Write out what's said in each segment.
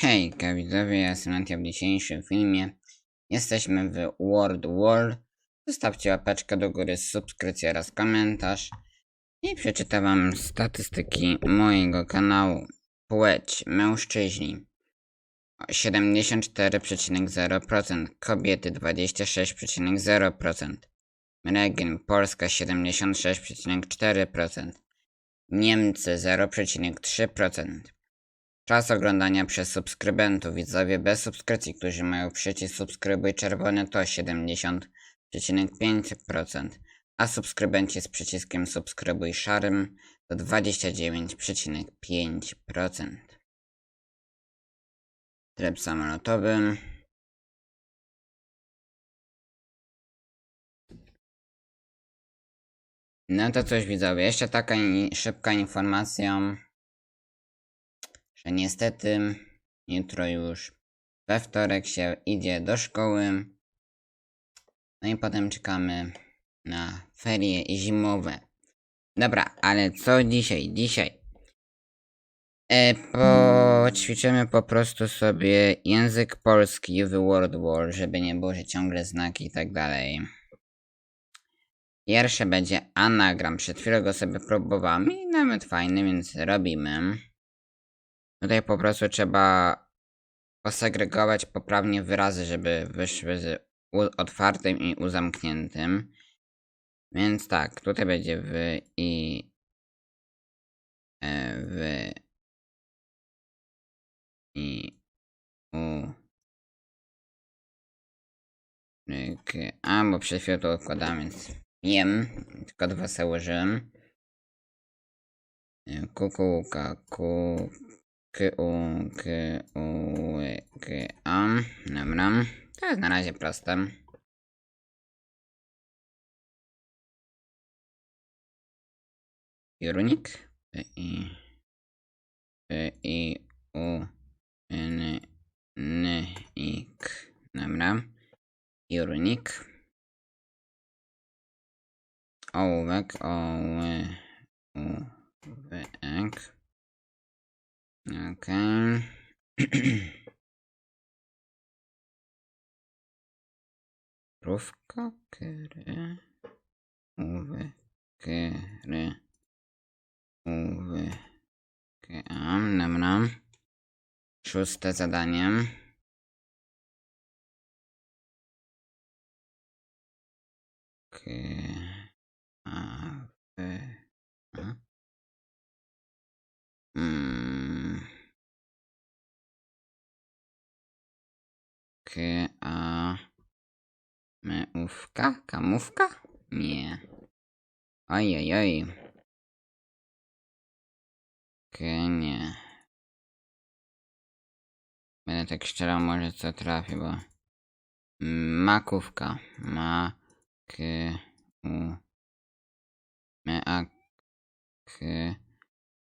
Hejka widzowie, ja jestem Natia w dzisiejszym filmie. Jesteśmy w World War. Zostawcie łapeczkę do góry, subskrypcję oraz komentarz. I przeczytam wam statystyki mojego kanału. Płeć mężczyźni 74,0%, kobiety 26,0%, region Polska 76,4%, Niemcy 0,3%. Czas oglądania przez subskrybentów. Widzowie bez subskrypcji, którzy mają przycisk subskrybuj czerwony to 70,5%, a subskrybenci z przyciskiem subskrybuj szarym to 29,5%. Tryb samolotowy. No to coś widzowie, jeszcze taka szybka informacja niestety jutro już we wtorek się idzie do szkoły. No i potem czekamy na ferie zimowe. Dobra, ale co dzisiaj? Dzisiaj e, poćwiczymy po prostu sobie język polski w World War, żeby nie było, że ciągle znaki i tak dalej. Pierwsze będzie anagram. Przed chwilą go sobie próbowałem i nawet fajny, więc robimy. Tutaj po prostu trzeba posegregować poprawnie wyrazy, żeby wyszły z otwartym i u zamkniętym. Więc tak, tutaj będzie w i e, i u a bo przed chwilą to układam, więc jem, tylko dwa. E, Kukułka, ku, K, U, K, U, K, A. Dobra. To jest na razie proste. Pierunik. P, I, P, I, U, N, N, I, K. Dobra. Pierunik. Ołówek, ołówek. Okej. Krówka, kry, uwy, kry, uwy, kram, dobra. Szóste zadanie. K, a, w, a. Mm. K, a... Meówka? Kamówka? Nie. Oj, oj, oj. K, nie. Będę tak szczerał, może co trafi, bo... Makówka. Ma... K... U... Me, a... K...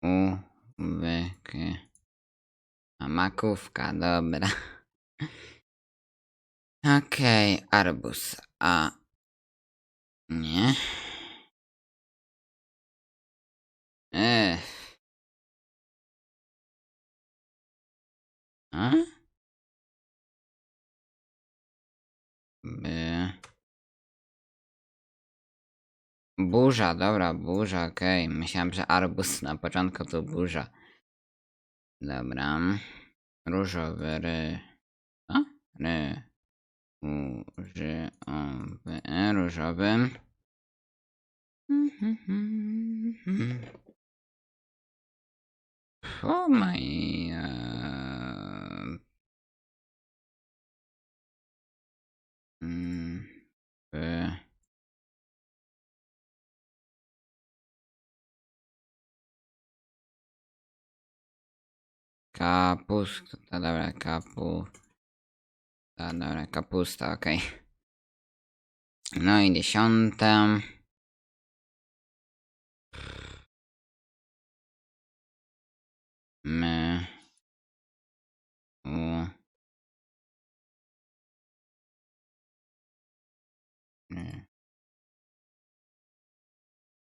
U... W... K... A makówka, dobra. Okej, arbus. A... Nie. Ech. A? By... Burza, dobra, burza, okej. Myślałem, że arbus na początku to burza. Dobra. Różowy, ry... Co? Ry... U, ży, o, w, e, różowym. O my... e, w, Kapusta, dobra, kapu... Ta, dobra, kapusta, okej. No i dziesiąte. My... U...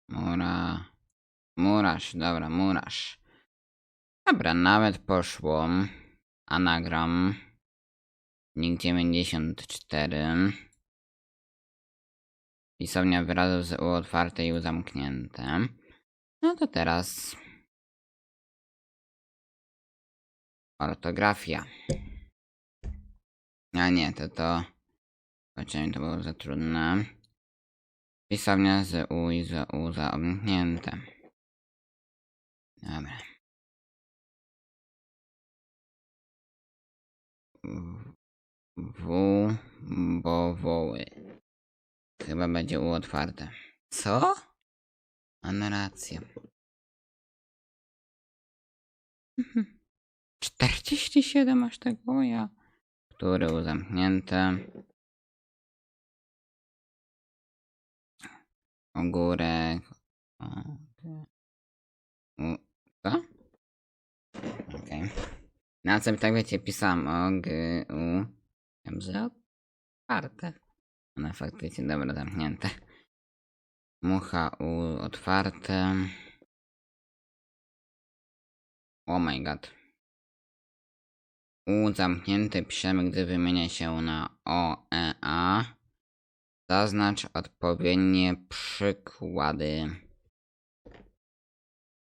Mura... Dobra, murarz. Dobra, nawet poszło. anagram. Nick 94. Pisownia wyrazów z U otwarte i U zamknięte. No to teraz ortografia. A nie, to to. Zobaczymy, to było za trudne. Pisownia z U i z U zamknięte. Dobra. W, bo woły. Chyba będzie U otwarte. Co? Mam rację. Mhm. 47 aż tego ja. Który U zamknięte. Ogórek. O, co? Okej. Na co tak wiecie, pisałam o, g, u. Wiem, otwarte. One faktycznie dobra zamknięte. Mucha u otwarte. Oh my god. U zamknięte piszemy, gdy wymienia się na O, E, A. Zaznacz odpowiednie przykłady.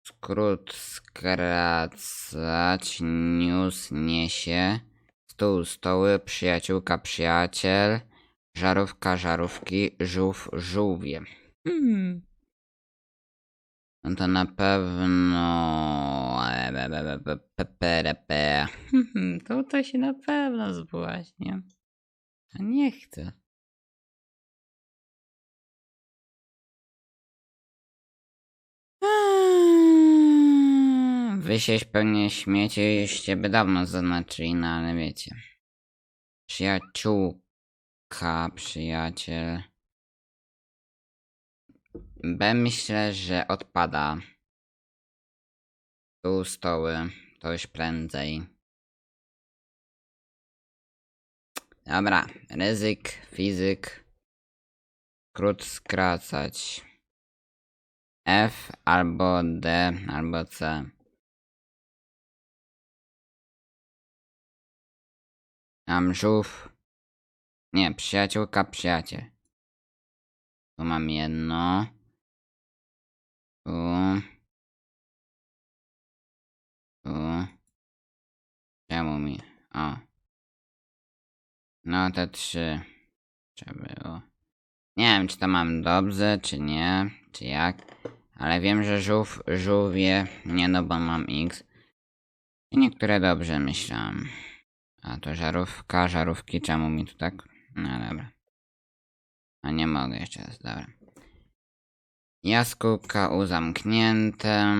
Skrót skracać, news niesie, stół stoły, przyjaciółka przyjaciel, żarówka żarówki, żółw żółwie. Hmm. No to na pewno... e, pe, pe. Hmm, Tutaj się na pewno zbłaśnie. A nie chcę. Eee, Wy się pewnie śmiecie, jużście by dawno zaznaczyli, no ale wiecie. Przyjaciółka, przyjaciel. B myślę, że odpada. Tu stoły, to już prędzej. Dobra, ryzyk, fizyk. Skrót skracać. F albo D albo C. Mam żółw. Nie, przyjaciółka, przyjaciel. Tu mam jedno. Tu. Tu. Czemu mi? O. No te trzy. Trzeba było. Nie wiem, czy to mam dobrze, czy nie, czy jak. Ale wiem, że żółw, żółwie, nie no, bo mam X. I niektóre dobrze myślałem. A to żarówka, żarówki, czemu mi tu tak? No dobra. A nie mogę jeszcze raz, dobra. Jaskółka u zamknięte.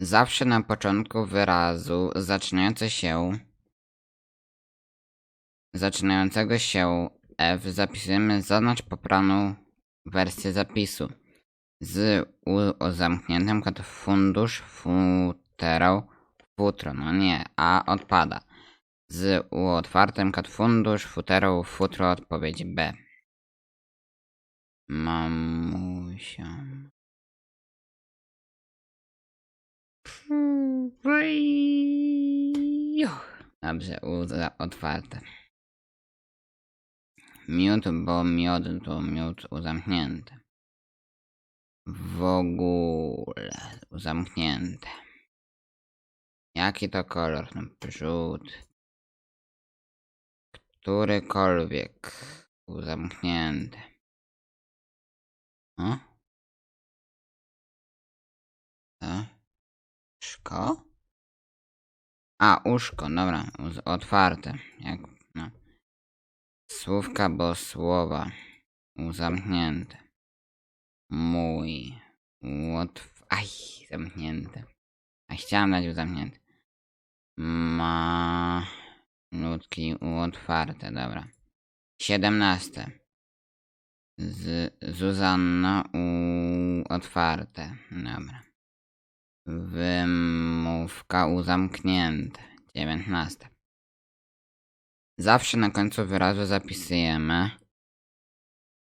Zawsze na początku wyrazu zaczynające się zaczynającego się F zapisujemy zaznacz poprawną wersję zapisu. Z U zamkniętym kod fundusz, futerał, futro. No nie, A odpada. Z U otwartym kod fundusz, futerał, futro odpowiedź B. Mamusia. Dobrze, U otwarte. Miód, bo miod to miód zamknięty. W ogóle zamknięte. Jaki to kolor? No. Którykolwiek zamknięty. O? Co? Szko? A, uszko, dobra, otwarte. Jak, no. Słówka, bo słowa. Zamknięte. Mój. Łotw... Aj, zamknięte. A chciałem dać zamknięte. Ma... Nutki otwarte, dobra. Siedemnaste. Z Zuzanna u otwarte. Dobra. Wymówka u zamknięte. Dziewiętnaste. Zawsze na końcu wyrazu zapisujemy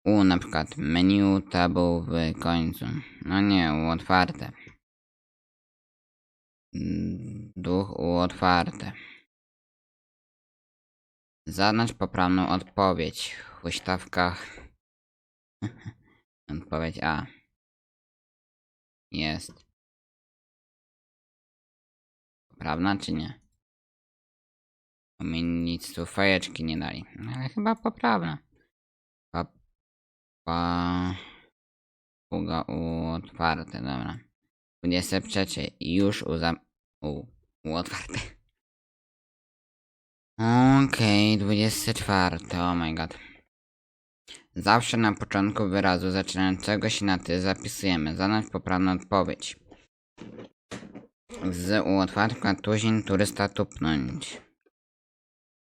u na przykład menu tabu w końcu. No nie, u otwarte. Duch otwarte. Zaznacz poprawną odpowiedź. W huśtawkach. Odpowiedź A. Jest. Poprawna czy nie? Bo mi nic tu fajeczki nie dali. Ale chyba poprawna. Pa... Pa... Puga U otwarte, dobra. 23. Już u zam... U. U otwarte. Okej, okay, 24. Oh my god. Zawsze na początku wyrazu zaczynającego się na ty zapisujemy. Zaznacz poprawną odpowiedź. Z u otwartka tuzin turysta tupnąć.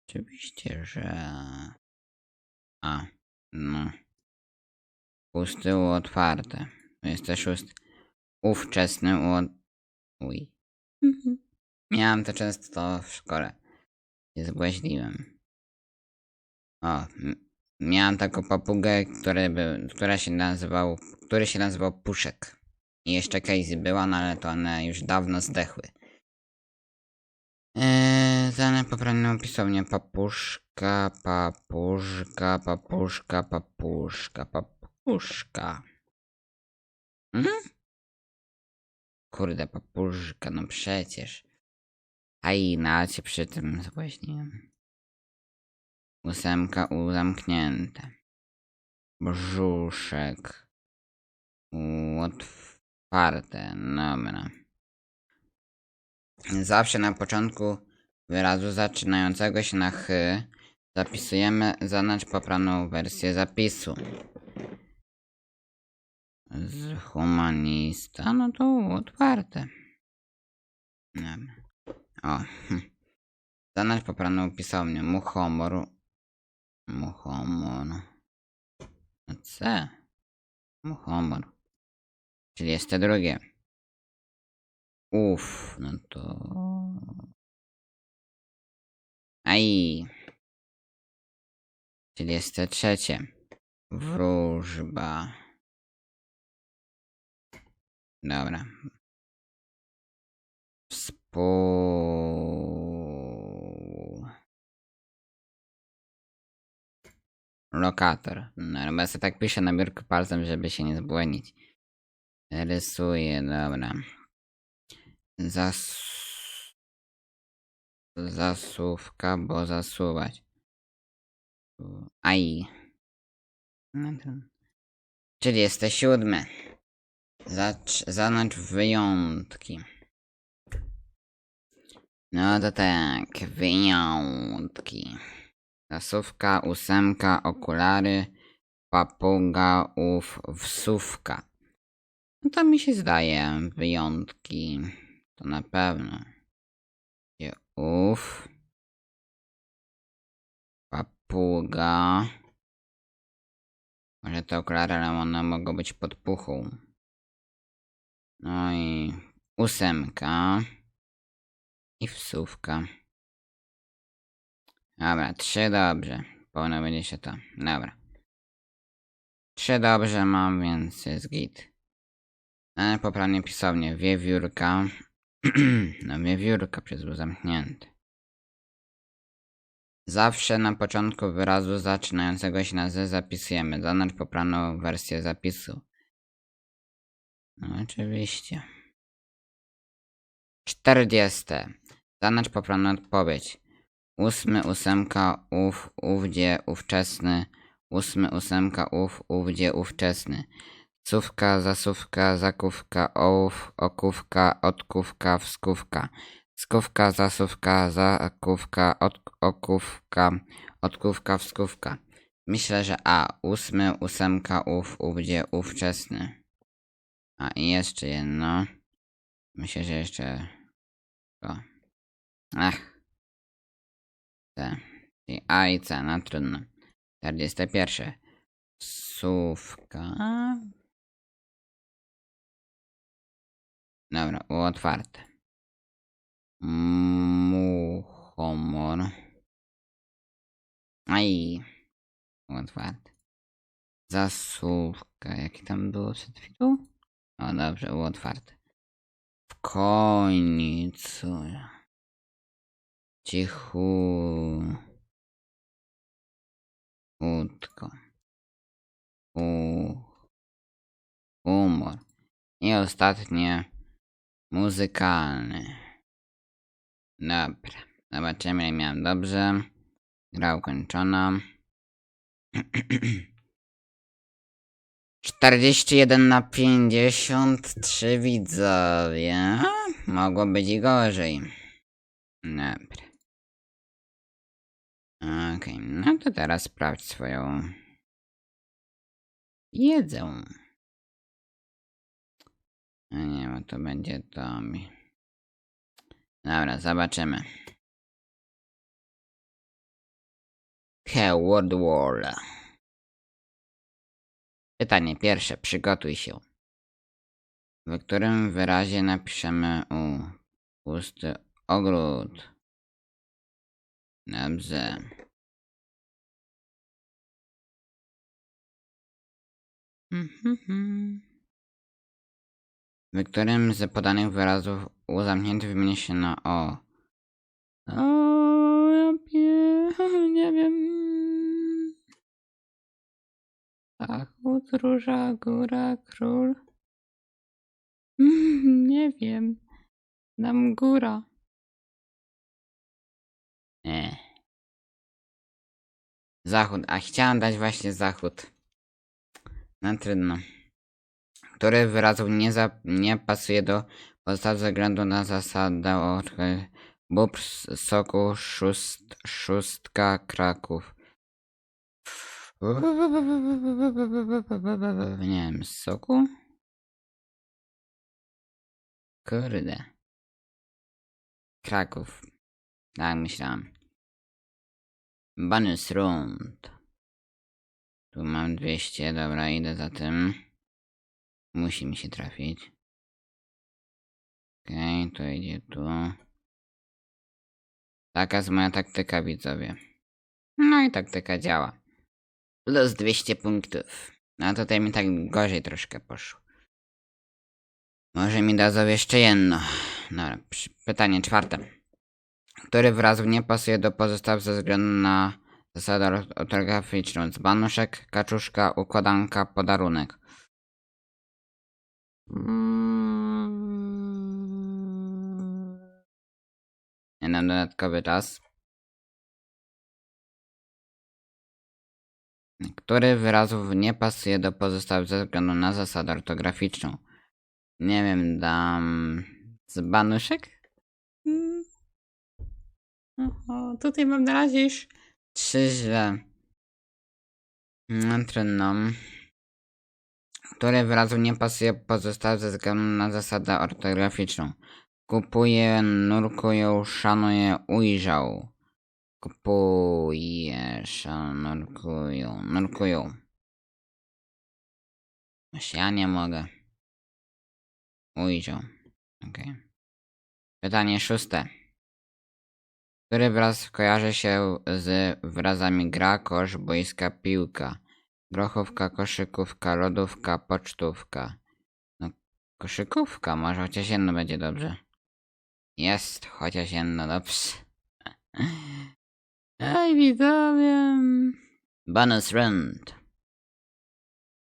Oczywiście, że... A, no. Pusty u otwarte. Jest też ust... Ówczesny u... od- Uj. Miałem to często w szkole. Się zbłaźliłem. O, m- miałem taką papugę, który by, która się nazywał, który się nazywał Puszek. I jeszcze Casey była, no ale to one już dawno zdechły. Eee, dane poprawną pisownię papuszka, papuszka, papuszka, papuszka, papuszka. Mhm. Kurde, papuszka, no przecież. Na się przy tym zbłaźniłem. Ósemka U zamknięte. Brzuszek. U otwarte. Dobra. Zawsze na początku wyrazu zaczynającego się na ch zapisujemy zaznacz poprawną wersję zapisu. Z humanista, no to otwarte. O. hm. Zaznacz poprawną pisownię. Muchomor. Muchomor. C. Muchomor. Czyli jest te drugie. Uff, no to... Aj. Czyli jest te trzecie. Wróżba. Dobra. Współ... Lokator. No, chyba sobie tak piszę na biurku palcem, żeby się nie zbłędzić. Rysuję, dobra. Zas... Bo zasuwać. Aj. No. Czyli jest te siódme. Zacz, wyjątki. No to tak, wyjątki. Zasówka, ósemka, okulary, papuga, ów, wsówka. No to mi się zdaje, wyjątki. To na pewno. Ów. Papuga. Może te okulary, ale one mogą być pod puchą. No i ósemka. I wsówka. Dobra, trzy dobrze. Powinno będzie się to. Dobra. Trzy dobrze mam, więc jest git. Ale poprawnie pisownie. Wiewiórka. no wiewiórka przez był zamknięty. Zawsze na początku wyrazu zaczynającego się na z zapisujemy. Zaznacz poprawną wersję zapisu. No oczywiście. Czterdzieste. Zaznacz poprawną odpowiedź. Ósmy, ósemka, ów, ówdzie, ówczesny. Ósmy, ósemka, ów, ówdzie, ówczesny. Cówka, zasówka, zakówka, ołów, okówka, odkówka, wskówka. Skówka, zasówka, zakówka, od, okówka, odkówka, wskówka. Myślę, że A. Ósmy, ósemka, ów, ówdzie, ówczesny. A i jeszcze jedno. Myślę, że jeszcze to. Ach. C. I A i C, no trudno. 41. Sówka. Dobra, otwarte. Muchomor. Aj. Otwarte. Zasówka. Jakie tam było przed chwilą? O dobrze, U otwarte. W końcu. Cichu. Utko. U. Humor. I ostatnie. Muzykalny. Dobra. Zobaczymy, jak miałem dobrze. Gra ukończona. 41 na 53 widzowie. Mogło być i gorzej. Dobra. Okej, no to teraz sprawdź swoją wiedzę. A nie, bo to będzie to mi. Dobra, zobaczymy. Keyword Wall. Pytanie pierwsze, przygotuj się. W którym wyrazie napiszemy u pusty ogród. Dobrze. W którym z podanych wyrazów u zamknięty wymieni się na o. O, ja pie... nie wiem. Zachód, róża, góra, król. Mm, Nie wiem. Dam góra. Nie. Zachód, a chciałem dać właśnie zachód. No trudno. Który wyrazów nie, za, nie pasuje do podstaw ze względu na zasadę o bób s- soku szóst, szóstka Kraków. Nie wiem, z soku? Kurde. Kraków. Tak myślałem. Bonus round. Tu mam 200, dobra, idę za tym. Musi mi się trafić. Okej, to idzie tu. Taka jest moja taktyka, widzowie. No i taktyka działa. Plus 200 punktów. No tutaj mi tak gorzej troszkę poszło. Może mi dadzą jeszcze jedno. Dobra, pytanie czwarte. Który wyrazów nie pasuje do pozostałych ze względu na zasadę or- ortograficzną? Dzbanuszek, kaczuszka, układanka, podarunek. Nie dam dodatkowy czas. Który wyrazów nie pasuje do pozostałych ze względu na zasadę ortograficzną? Nie wiem, dam dzbanuszek? Mm. Oho, tutaj mam na razie już trzy źle. No trudno. Który wyrazów nie pasuje pozostałych ze względu na zasadę ortograficzną? Kupuje, nurkują, szanuje, ujrzał. Kupuje, szanuje, nurkują, nurkują. Właśnie ja nie mogę. Ujrzał. Okej. Pytanie szóste. Który wyraz kojarzy się z wyrazami gra, kosz, boiska, piłka? Grochówka, koszykówka, lodówka, pocztówka. No, koszykówka, może chociaż jedno będzie dobrze. Jest, chociaż jedno dobrze. Ej, widzowie. Bonus round.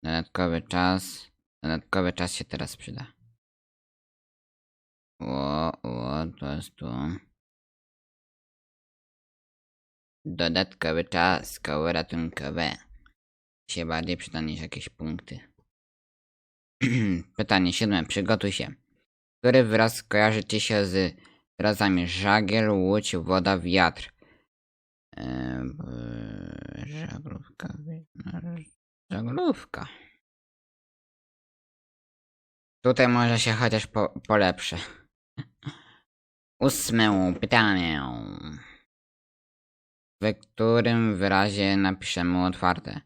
Dodatkowy czas. Dodatkowy czas się teraz przyda. O, o, to jest tu. Dodatkowy czas, koło ratunkowe. Się bardziej przyda niż jakieś punkty. Pytanie siódme, przygotuj się. Który wyraz kojarzy ci się z wyrazami żagiel, łódź, woda, wiatr? B- żaglówka, no, żaglówka. Tutaj może się chociaż po, polepszę. Ósme pytanie. W którym wyrazie napiszemy otwarte?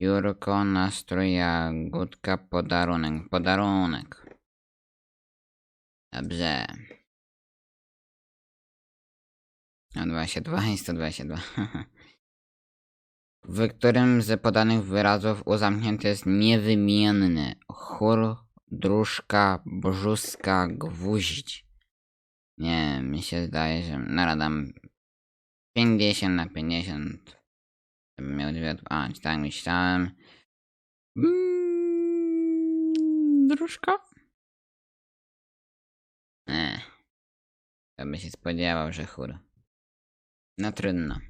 Biurko, nastrój, jagódka, podarunek. Podarunek. Dobrze. No 22 i 122. W którym z podanych wyrazów uzamknięty jest niewymienny chór, dróżka, brzuska, gwóźdź. Nie, mi się zdaje, że naradam 50 na 50. Żebym miał dwie... A, tak myślałem. Mm, Dróżka? Nie. To by się spodziewał, że chór. No trudno.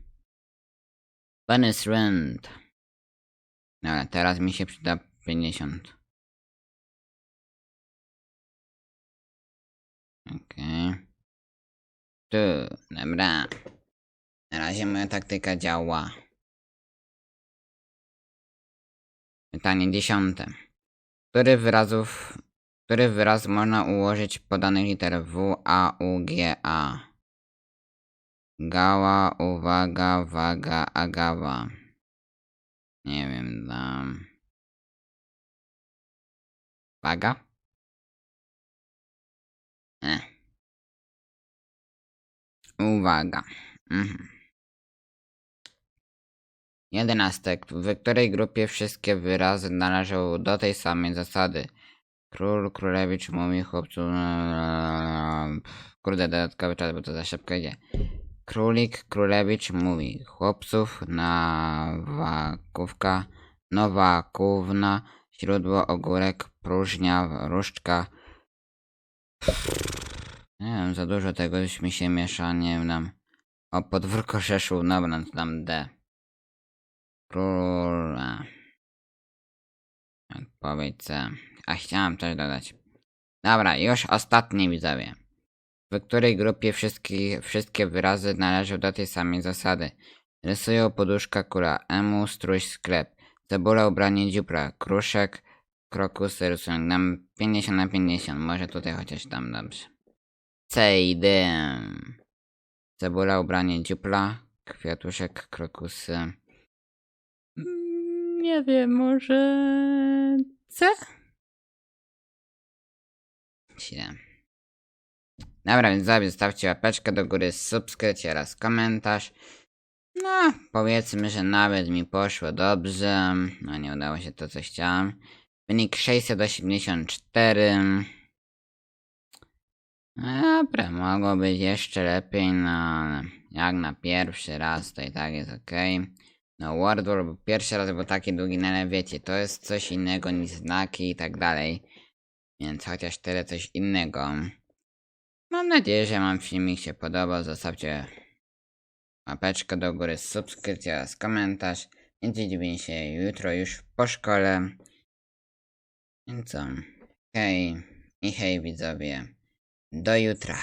Bonus rent. Dobra, teraz mi się przyda 50. Okej. Tu, dobra. Na razie moja taktyka działa. Pytanie dziesiąte. Który wyrazów, który wyraz można ułożyć podanych liter W, A, U, G, A? Gała, uwaga, waga, agawa. Nie wiem, dam. Waga? E. Uwaga. Mhm. Jedenastek. W której grupie wszystkie wyrazy należą do tej samej zasady? Król, królewicz, mówi chłopcu... Kurde, dodatkowy czas, bo to za szybko idzie. Królik, królewicz mówi chłopców, nawakówka, nowakówna, źródło, ogórek, próżnia, różdżka. Nie wiem, za dużo tego już mi się miesza, nie wiem. O, podwórko Rzeszów, dobra, to dam D. Król... Odpowiedź C. A chciałem coś dodać. Dobra, już ostatni widzowie. W której grupie wszystkie, wszystkie wyrazy należą do tej samej zasady? Rysują poduszka kura, emu, struś, sklep, cebula, ubranie, dziupla, kruszek, krokusy, rysunek. Dam 50 na 50, może tutaj chociaż dam dobrze. C i D. Cebula, ubranie, dziupla, kwiatuszek, krokusy. Mm, Nie wiem, może C? Źle. Dobra, więc zostawcie łapeczkę do góry, subskrypcję oraz komentarz. No, powiedzmy, że nawet mi poszło dobrze. No, nie udało się to, co chciałem. Wynik 684. No Dobra, mogło być jeszcze lepiej, no ale jak na pierwszy raz to i tak jest ok. No World War był pierwszy raz był taki długi, no ale wiecie, to jest coś innego niż znaki i tak dalej. Więc chociaż tyle coś innego. Mam nadzieję, że wam filmik się podobał. Zostawcie łapeczkę do góry, subskrypcję oraz komentarz. Więc widzimy się jutro już po szkole. Więc co? Hej i hej widzowie. Do jutra.